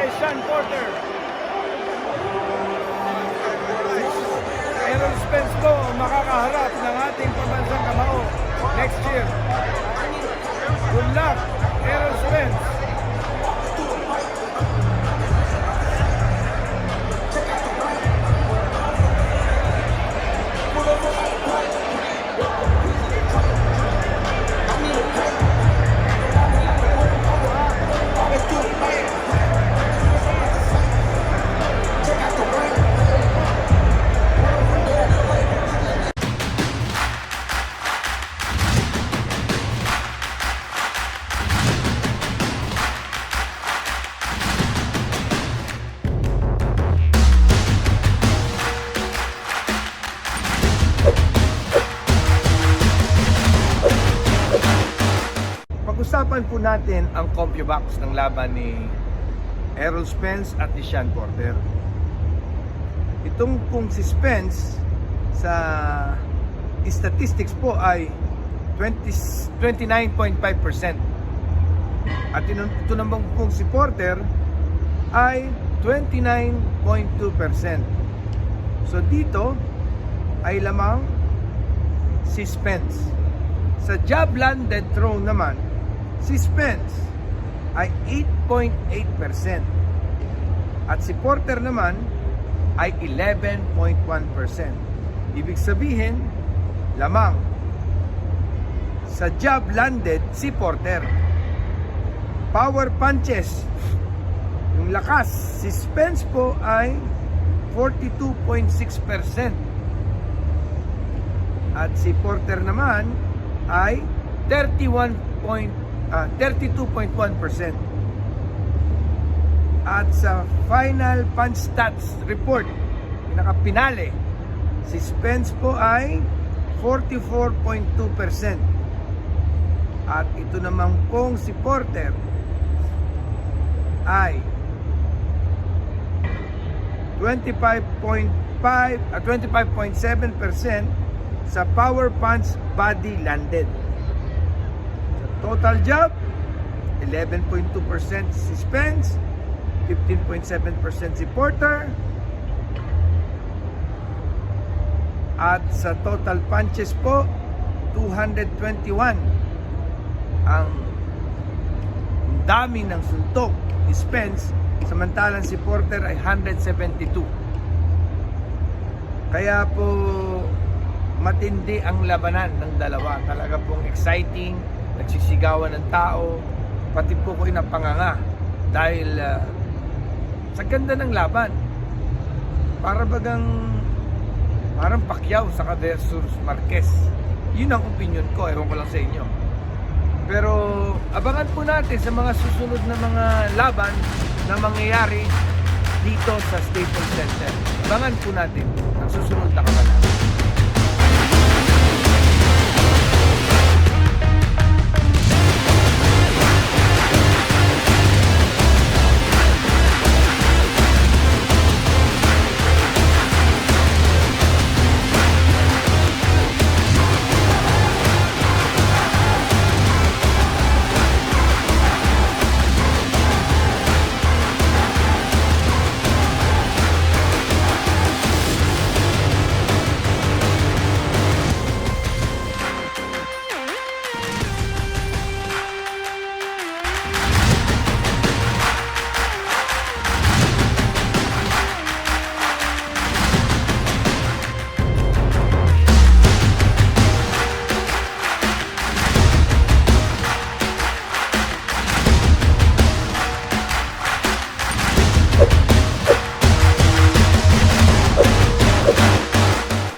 kay Sean Porter. Errol Spence po makakaharap ng ating pambansang kamao next year. Good luck, Errol Spence. Pag-usapan po natin ang CompuBox ng laban ni Errol Spence at ni Sean Porter. Itong pong si Spence sa statistics po ay 20, 29.5%. At ito, ito naman pong si Porter ay 29.2%. So dito ay lamang si Spence. Sa job landed throw naman, si Spence ay 8.8%. At si Porter naman ay 11.1%. Ibig sabihin, lamang sa job landed si Porter. Power punches, yung lakas, si Spence po ay 42.6%. At si Porter naman ay 31 point, ah, 32.1%. At sa final punch stats report, pinaka-pinale, si Spence po ay 44.2%. At ito naman pong si Porter ay 25.5 at 25.7% sa power punch body landed. Total job, 11.2% si Spence, 15.7% si Porter, at sa total punches po, 221 ang dami ng suntok ni Spence samantalang si Porter ay 172 kaya po matindi ang labanan ng dalawa. Talaga pong exciting nagsisigawan ng tao pati po ko napanganga dahil ah, sa ganda ng laban para bagang parang Pacquiao sa versus Marquez yun ang opinion ko ewan ko lang sa inyo pero abangan po natin sa mga susunod na mga laban na mangyayari dito sa Staples Center. Abangan po natin ang susunod na kabanata.